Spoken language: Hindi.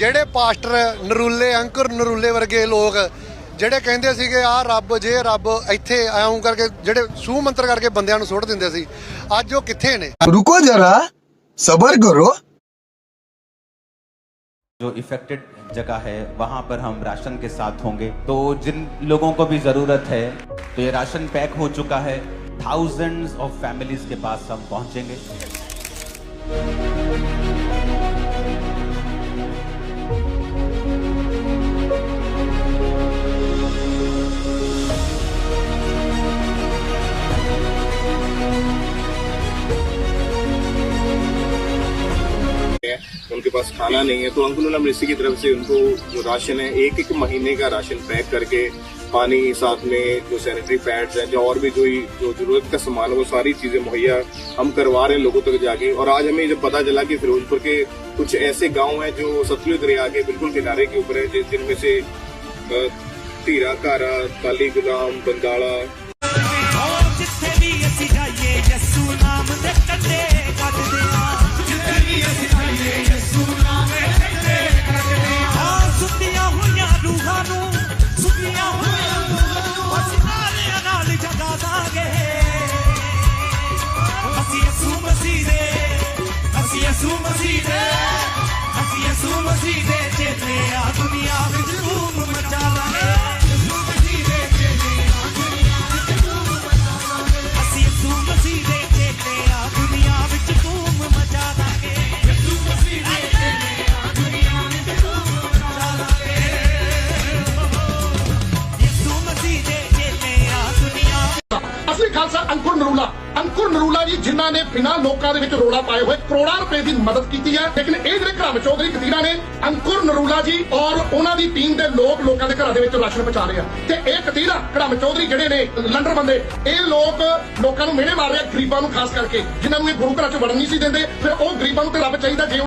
ਜਿਹੜੇ ਪਾਸਟਰ ਨਰੂਲੇ ਅੰਕੁਰ ਨਰੂਲੇ ਵਰਗੇ ਲੋਕ ਜਿਹੜੇ ਕਹਿੰਦੇ ਸੀਗੇ ਆ ਰੱਬ ਜੇ ਰੱਬ ਇੱਥੇ ਆਉਂ ਕਰਕੇ ਜਿਹੜੇ ਸੂ ਮੰਤਰ ਕਰਕੇ ਬੰਦਿਆਂ ਨੂੰ ਸੁੱਟ ਦਿੰਦੇ ਸੀ ਅੱਜ ਉਹ ਕਿੱਥੇ ਨੇ रुको जरा सबर करो जो इफेक्टेड जगह है वहां पर हम राशन के साथ होंगे तो जिन लोगों को भी ज़रूरत है तो ये राशन पैक हो चुका है थाउजेंड्स ऑफ फैमिलीज के पास हम पहुंचेंगे उनके पास खाना नहीं है तो अंकुल अमृतसर की तरफ़ से उनको जो राशन है। एक एक महीने का राशन पैक करके पानी साथ में जो सैनिटरी पैड्स हैं, जो और भी जो जो ज़रूरत का सामान है, वो सारी चीज़ें मुहैया हम करवा रहे हैं लोगों तक जाके। और आज हमें जब पता चला कि फिरोजपुर के कुछ ऐसे गाँव हैं जो सतलुज दरिया के बिल्कुल किनारे के ऊपर है, जिन- जिनमें से धीरा कारा काली गुलाम बंदाला ਯਿਸੂ ਮਸੀਹ ਦੇ ਅਸੀਂ ਯਿਸੂ ਮਸੀਹ ਦੇ ਚੇਲੇ ਆ ਦੁਨੀਆ ਵਿੱਚ ਧੂਮ ਮਚਾ ਯਿਸੂ ਮਸੀਹ ਦੇ ਚੇਲੇ ਆ ਅਸੀਂ ਯਿਸੂ ਮਸੀਹ ਦੇ ਚੇਲੇ ਆ ਦੁਨੀਆ ਵਿੱਚ ਧੂਮ ਮਚਾ ਯਿਸੂ ਮਸੀਹ ਦੇ ਚੇਤੇ ਆ ਦੁਨੀਆ ਵਿੱਚ ਧੂਮ ਮਚਾ ਯਿਸੂ ਮਸੀਹ ਦੇ ਚੇਲੇ ਆ ਦੁਨੀਆ ਅਸਲੀ ਖਾਲਸਾ ਅੰਕੁਰ ਨਰੂਲਾ ਅੰਕੁਰ ਨਰੂਲਾ ਜੀ, ਜਿਨ੍ਹਾਂ ਨੇ ਬਿਨਾਂ ਲੋਕਾਂ ਦੇ ਵਿੱਚ ਰੋਲਾ ਪਾਏ ਹੋਏ ਕਰੋੜਾਂ ਰੁਪਏ ਦੀ ਮਦਦ ਕੀਤੀ ਹੈ। ਲੇਕਿਨ ਇਹ ਜਿਹੜੇ ਘਰਾਮ ਚੌਧਰੀ ਕਤੀਰਾ ਨੇ, ਅੰਕੁਰ ਨਰੂਲਾ ਜੀ ਔਰ ਉਹਨਾਂ ਦੀ ਟੀਮ ਦੇ ਲੋਕ ਲੋਕਾਂ ਦੇ ਘਰਾਂ ਦੇ ਵਿੱਚ ਰਾਸ਼ਨ ਪਹੁੰਚਾ ਰਹੇ ਆ। ਤੇ ਇਹ ਕਤੀਰਾ ਘਰਾਮ ਚੌਧਰੀ ਜਿਹੜੇ ਨੇ ਲੰਡਰ ਬੰਦੇ, ਇਹ ਲੋਕ ਲੋਕਾਂ ਨੂੰ ਮਿਹਣੇ ਮਾਰ ਰਹੇ ਆ ਗਰੀਬਾਂ ਨੂੰ, ਖਾਸ ਕਰਕੇ ਜਿਨ੍ਹਾਂ ਨੂੰ ਇਹ ਗੁਰੂ ਘਰਾਂ 'ਚ ਵੜਨ ਨਹੀਂ ਸੀ ਦਿੰਦੇ। ਫਿਰ ਉਹ ਗਰੀਬਾਂ ਨੂੰ ਤੇ ਰੱਬ ਚਾਹੀਦਾ ਜੇ